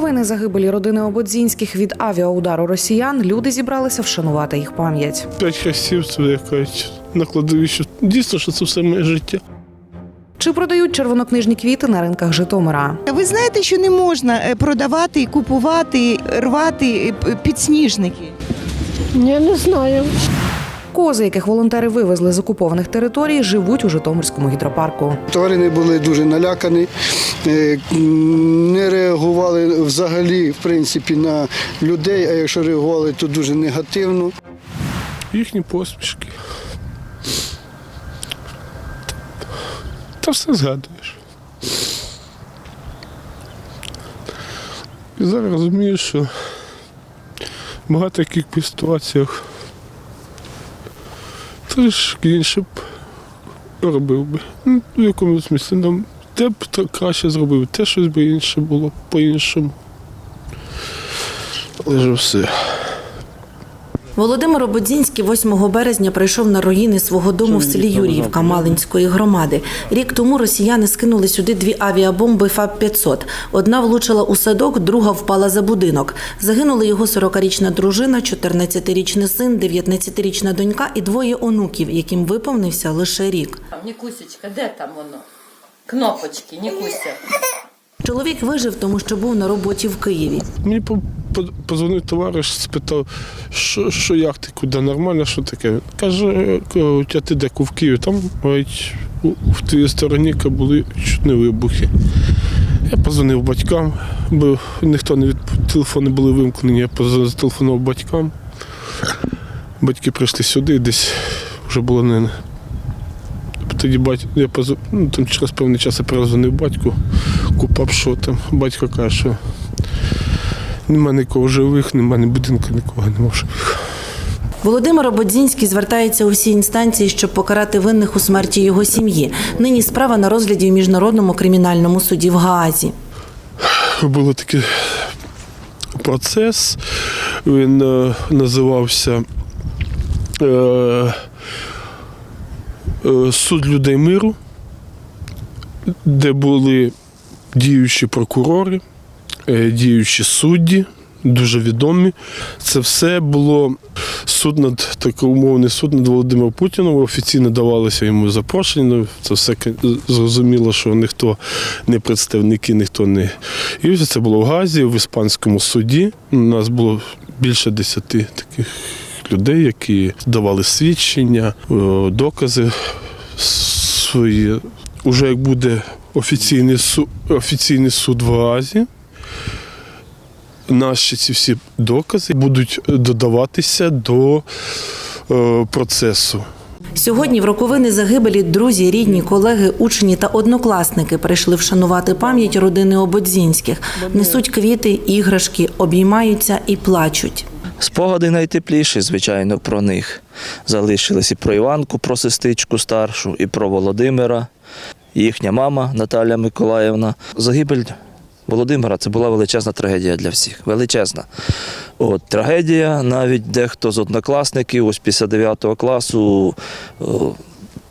роковини загибелі родини Ободзінських від авіаудару росіян люди зібралися вшанувати їх пам'ять. П'ять хрестів, це якась на кладовищі. Дійсно, що це все моє життя. Чи продають червонокнижні квіти на ринках Житомира? Ви знаєте, що не можна е, продавати, купувати, рвати е, підсніжники? Я не знаю. Кози, яких волонтери вивезли з окупованих територій, живуть у Житомирському гідропарку. Тварини були дуже налякані, не реагували взагалі в принципі на людей, а якщо реагували, то дуже негативно. Їхні посмішки. Та все згадуєш. І зараз розумієш, що в багато яких ситуаціях трішки інше б робив би. Ну, В якомусь смислі нам те б тр- краще зробив, те щось би інше було по-іншому. Але ж все. Володимир Ободзінський 8 березня прийшов на руїни свого дому в селі Юріївка Малинської громади. Рік тому росіяни скинули сюди дві авіабомби ФАБ-500. Одна влучила у садок, друга впала за будинок. Загинули його 40-річна дружина, 14-річний син, 19-річна донька і двоє онуків, яким виповнився лише рік. Нікусечка, де там воно? Кнопочки, Нікуся. Чоловік вижив, тому що був на роботі в Києві. Мені по- по- позвонив товариш, спитав, що, що як ти, куди нормально, що таке. Каже, у тебе ти де в Києві, там навіть в тій стороні були чутні вибухи. Я позвонив батькам, бо ніхто не від телефони були вимкнені, я позвонив- зателефонував батькам. Батьки прийшли сюди, десь вже було не. Тоді батько, я позв... ну, там через певний час я перезвонив батьку, купав, що там. Батько каже, що нема нікого живих, нема ні будинку, нікого нема живих. Володимир Ободзінський звертається у всі інстанції, щоб покарати винних у смерті його сім'ї. Нині справа на розгляді в міжнародному кримінальному суді в Гаазі. Був такий процес, він е, називався е, Суд людей миру, де були діючі прокурори, е, діючі судді, дуже відомі. Це все було суд над такий умовний суд над Володимиром Путіном. Офіційно давалося йому запрошення. Ну, Це все зрозуміло, що ніхто не представники, ніхто не. І це було в Газі, в іспанському суді. У нас було більше десяти таких людей, які давали свідчення, е, докази свої. Уже як буде офіційний суд, офіційний суд в Газі, наші ці всі докази будуть додаватися до е, процесу. Сьогодні в роковини загибелі друзі, рідні, колеги, учні та однокласники прийшли вшанувати пам'ять родини Ободзінських. Несуть квіти, іграшки, обіймаються і плачуть. Спогади найтепліші, звичайно, про них. Залишились і про Іванку, про сестричку старшу, і про Володимира, їхня мама Наталя Миколаївна. Загибель Володимира це була величезна трагедія для всіх. Величезна. От, трагедія, навіть дехто з однокласників ось після 9 класу.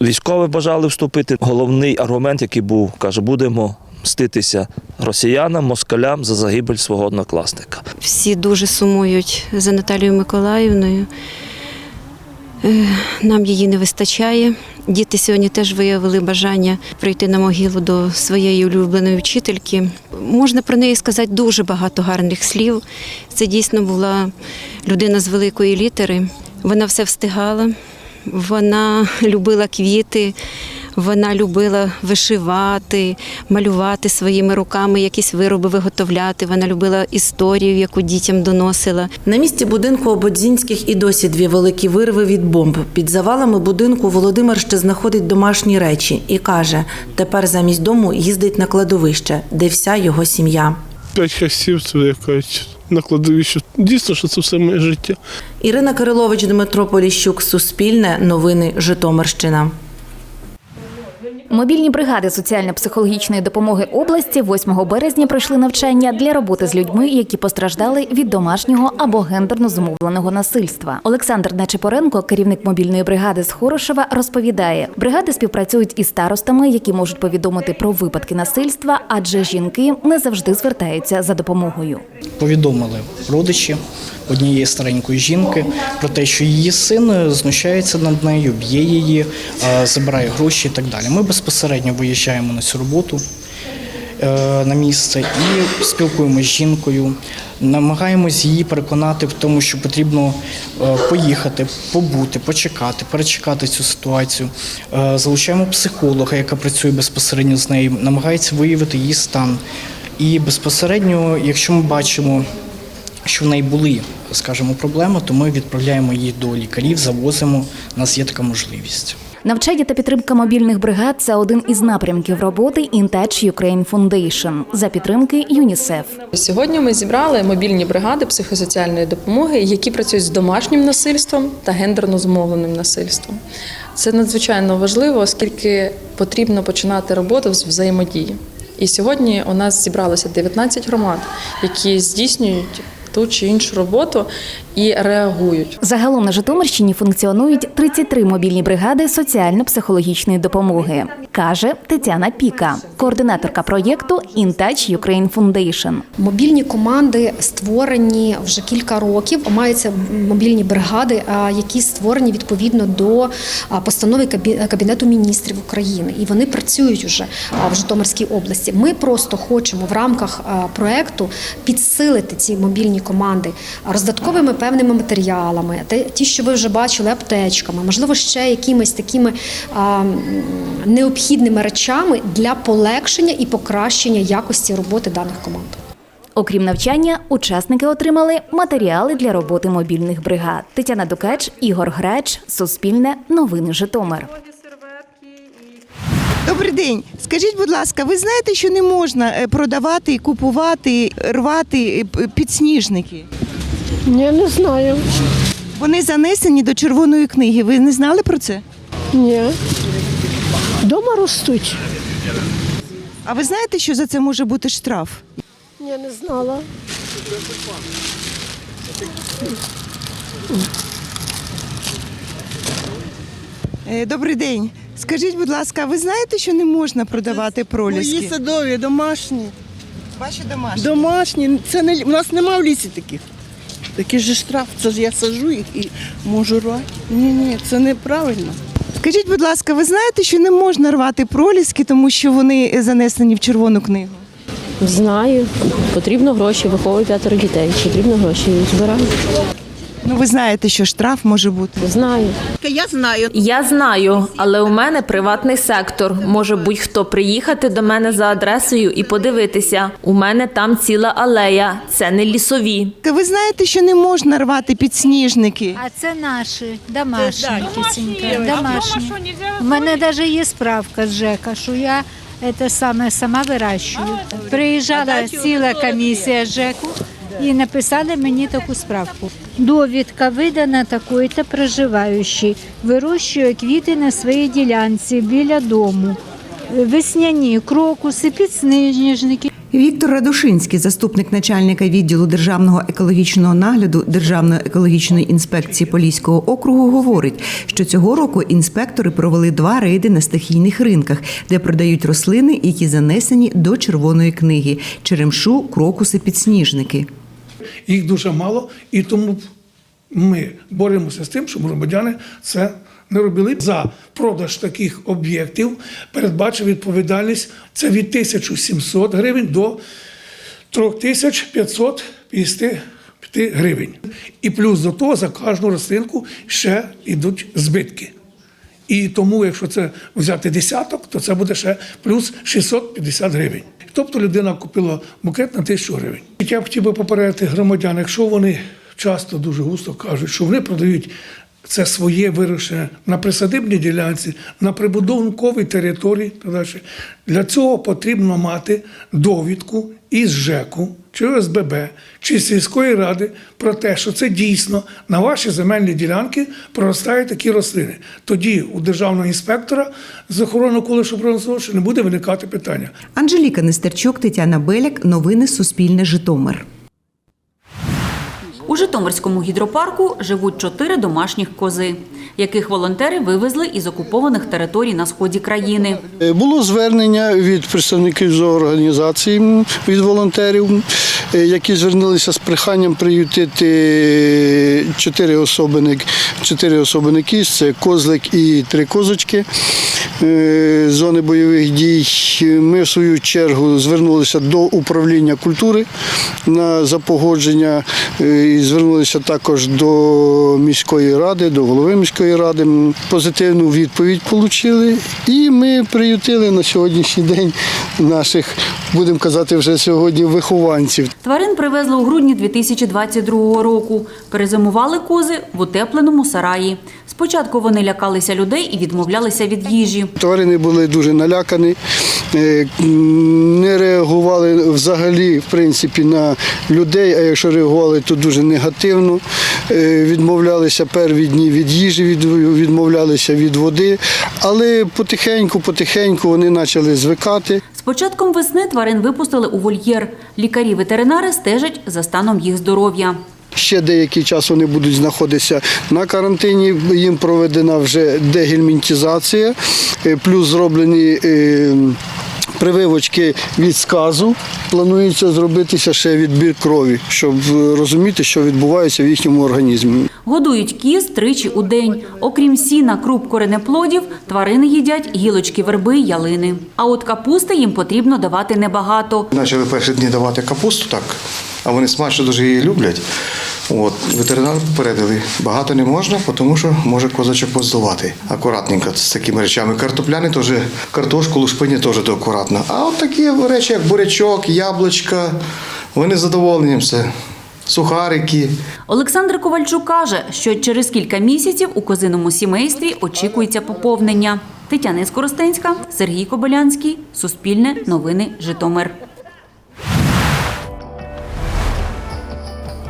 Військові бажали вступити. Головний аргумент, який був, каже, будемо мститися росіянам, москалям за загибель свого однокласника. Всі дуже сумують за Наталією Миколаївною. Е, Нам її не вистачає. Діти сьогодні теж виявили бажання прийти на могилу до своєї улюбленої вчительки. Можна про неї сказати дуже багато гарних слів. Це дійсно була людина з великої літери. Вона все встигала, вона любила квіти, вона любила вишивати, малювати своїми руками, якісь вироби виготовляти. Вона любила історію, яку дітям доносила. На місці будинку Ободзінських і досі дві великі вирви від бомб. Під завалами будинку Володимир ще знаходить домашні речі і каже: тепер замість дому їздить на кладовище, де вся його сім'я. П'ять це якась на кладовищі. Дійсно, що це все моє життя. Ірина Кирилович, Дмитро Поліщук, Суспільне, Новини Житомирщина. Мобільні бригади соціально-психологічної допомоги області 8 березня пройшли навчання для роботи з людьми, які постраждали від домашнього або гендерно зумовленого насильства. Олександр Нечипоренко, керівник мобільної бригади з Хорошева, розповідає: бригади співпрацюють із старостами, які можуть повідомити про випадки насильства, адже жінки не завжди звертаються за допомогою. повідомили родичі однієї старенької жінки про те, що її син знущається над нею, б'є її, е, забирає гроші і так далі. Ми безпосередньо виїжджаємо на цю роботу е, на місце і спілкуємося з жінкою, намагаємось її переконати в тому, що потрібно е, поїхати, побути, почекати, перечекати цю ситуацію. Е, Залучаємо психолога, яка працює безпосередньо з нею, намагається виявити її стан. І безпосередньо, якщо ми бачимо, що в неї були, скажімо, проблеми, то ми відправляємо її до лікарів, завозимо. У нас є така можливість. Навчання та підтримка мобільних бригад це один із напрямків роботи InTouch Ukraine Foundation за підтримки ЮНІСЕФ. Сьогодні ми зібрали мобільні бригади психосоціальної допомоги, які працюють з домашнім насильством та гендерно зумовленим насильством. Це надзвичайно важливо, оскільки потрібно починати роботу з взаємодії. І сьогодні у нас зібралося 19 громад, які здійснюють ту чи іншу роботу і реагують. Загалом на Житомирщині функціонують 33 мобільні бригади соціально-психологічної допомоги, каже Тетяна Піка, координаторка проєкту InTouch Ukraine Foundation. Мобільні команди створені вже кілька років. Маються мобільні бригади, які створені відповідно до постанови Кабі- Кабінету міністрів України, і вони працюють уже в Житомирській області. Ми просто хочемо в рамках а, проекту підсилити ці мобільні команди роздатковими певними матеріалами, те- ті, що ви вже бачили, аптечками, можливо, ще якимись такими а, необхідними речами для полегшення і покращення якості роботи даних команд. Окрім навчання, учасники отримали матеріали для роботи мобільних бригад. Тетяна Дукач, Ігор Грач, Суспільне, Новини Житомир. Добрий день. Скажіть, будь ласка, ви знаєте, що не можна е, продавати, купувати, рвати е, підсніжники? Я не знаю. Вони занесені до червоної книги. Ви не знали про це? Ні. Дома ростуть. А ви знаєте, що за це може бути штраф? Я не знала. Е, Добрий день. Скажіть, будь ласка, ви знаєте, що не можна продавати проліски? Мої садові, домашні. Ваші домашні. Домашні. Це не у нас нема в лісі таких. Такий же штраф. Це ж я сажу їх і можу рвати. Ні, ні, це неправильно. Скажіть, будь ласка, ви знаєте, що не можна рвати проліски, тому що вони занесені в червону книгу? Знаю. Потрібно гроші, виховую п'ятеро дітей. Потрібно гроші збираю. Ну, ви знаєте, що штраф може бути. Знаю. Я знаю. Я знаю, але у мене приватний сектор. Може будь-хто приїхати до мене за адресою і подивитися. У мене там ціла алея, це не лісові. Ви знаєте, що не можна рвати підсніжники? А це наші домашні кисенька, домашні. У мене навіть є справка з ЖЕКа, що я це саме сама вирощую. Приїжджала ціла комісія ЖЕКу і написали мені таку справку. Довідка видана такої-то проживаючий, вирощує квіти на своїй ділянці біля дому. Весняні крокуси, підсніжники. Віктор Радушинський, заступник начальника відділу державного екологічного нагляду Державної екологічної інспекції Поліського округу, говорить, що цього року інспектори провели два рейди на стихійних ринках, де продають рослини, які занесені до червоної книги: черемшу, крокуси, підсніжники. Їх дуже мало, і тому ми боремося з тим, щоб громадяни це не робили. За продаж таких об'єктів передбачив відповідальність це від 1700 гривень до 3555 гривень. І плюс до того за кожну рослинку ще йдуть збитки. І тому, якщо це взяти десяток, то це буде ще плюс 650 гривень. Тобто людина купила букет на тисячу гривень. Я б хотів би попередити громадян, якщо вони часто дуже густо кажуть, що вони продають це своє вирішення на присадибній ділянці, на прибудовниковій території. Для цього потрібно мати довідку із ЖЕКу чи ОСББ, чи сільської ради про те, що це дійсно на ваші земельні ділянки проростають такі рослини. Тоді у державного інспектора з охорони навколишнього природного не буде виникати питання. Анжеліка Нестерчук, Тетяна Беляк. Новини Суспільне Житомир. У Житомирському гідропарку живуть чотири домашніх кози, яких волонтери вивезли із окупованих територій на сході країни. Е, Було звернення від представників з організації від волонтерів, які звернулися з проханням приютити чотири особини, чотири особини кіз, це козлик і три козочки е, зони бойових дій. Ми в свою чергу звернулися до управління культури на запогодження е, і звернулися також до міської ради, до голови міської ради. Позитивну відповідь отримали. І ми приютили на сьогоднішній день наших, будемо казати, вже сьогодні вихованців. Тварин привезли у грудні 2022 року. Перезимували кози в утепленому сараї. Спочатку вони лякалися людей і відмовлялися від їжі. Тварини були дуже налякані, е, не реагували взагалі в принципі, на людей, а якщо реагували, то дуже негативно. Е, Відмовлялися перві дні від їжі, від- відмовлялися від води, але потихеньку, потихеньку вони почали звикати. Початком весни тварин випустили у вольєр. Лікарі-ветеринари стежать за станом їх здоров'я. Ще деякий час вони будуть знаходитися на карантині. Їм проведена вже дегельмінтизація, е, плюс зроблені е, прививочки від сказу. Планується зробитися ще відбір крові, щоб е, розуміти, що відбувається в їхньому організмі. Годують кіз тричі у день. Окрім сіна, круп коренеплодів, тварини їдять гілочки верби ялини. А от капусти їм потрібно давати небагато. Почали перші дні давати капусту так, а вони смачно дуже її люблять. От, ветеринар попередили, багато не можна, тому що може козачок поздувати. Акуратненько з такими речами. Картопляни теж, картошку, лушпині теж акуратно. А от такі речі, як бурячок, яблучка, вони задоволенням все. Сухарики. Олександр Ковальчук каже, що через кілька місяців у козиному сімействі очікується поповнення. Тетяна Скоростенська, Сергій Кобилянський, Суспільне, Новини, Житомир.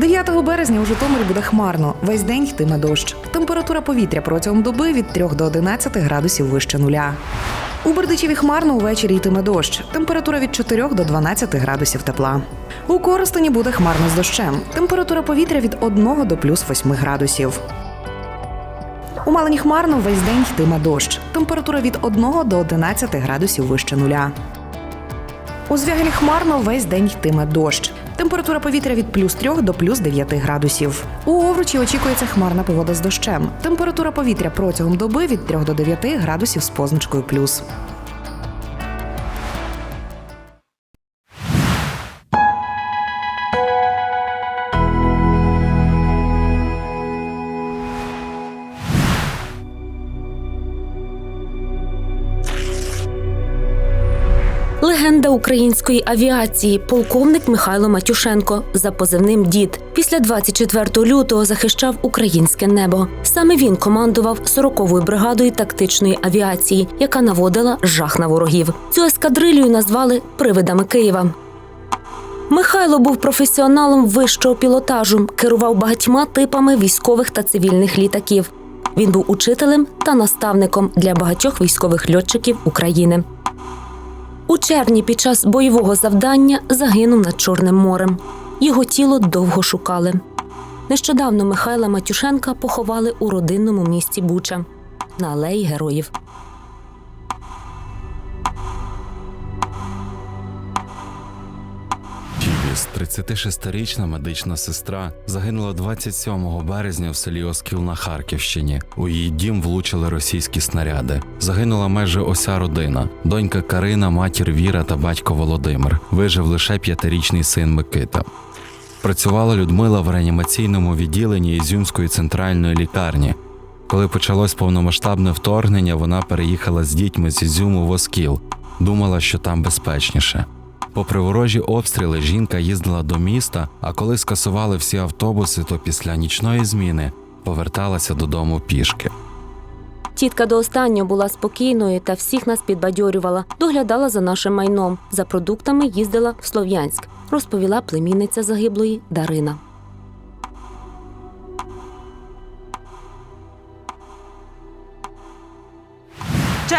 9 березня у Житомирі буде хмарно. Весь день йтиме дощ. Температура повітря протягом доби від 3 до 11 градусів вище нуля. У Бердичеві хмарно увечері йтиме дощ. Температура від 4 до 12 градусів тепла. У Коростені буде хмарно з дощем. Температура повітря від 1 до плюс 8 градусів. У Малині хмарно весь день йтиме дощ. Температура від 1 до 11 градусів вище нуля. У Звягелі хмарно весь день йтиме дощ. Температура повітря від плюс 3 до плюс 9 градусів. У Овручі очікується хмарна погода з дощем. Температура повітря протягом доби від 3 до 9 градусів з позначкою плюс. Української авіації, полковник Михайло Матюшенко за позивним Дід. Після 24 лютого захищав українське небо. Саме він командував 40-ю бригадою тактичної авіації, яка наводила жах на ворогів. Цю ескадрилью назвали привидами Києва. Михайло був професіоналом вищого пілотажу, керував багатьма типами військових та цивільних літаків. Він був учителем та наставником для багатьох військових льотчиків України. У червні під час бойового завдання загинув над Чорним морем. Його тіло довго шукали. Нещодавно Михайла Матюшенка поховали у родинному місті Буча на алеї героїв. 36-річна медична сестра, загинула 27 березня в селі Оскіл на Харківщині. У її дім влучили російські снаряди. Загинула майже уся родина: донька Карина, матір Віра та батько Володимир. Вижив лише п'ятирічний син Микита. Працювала Людмила в реанімаційному відділенні Ізюмської центральної лікарні. Коли почалось повномасштабне вторгнення, вона переїхала з дітьми з Ізюму в Оскіл. Думала, що там безпечніше. Попри ворожі обстріли, жінка їздила до міста, а коли скасували всі автобуси, то після нічної зміни поверталася додому пішки. Тітка до останнього була спокійною та всіх нас підбадьорювала, доглядала за нашим майном. За продуктами їздила в Слов'янськ, розповіла племінниця загиблої Дарина.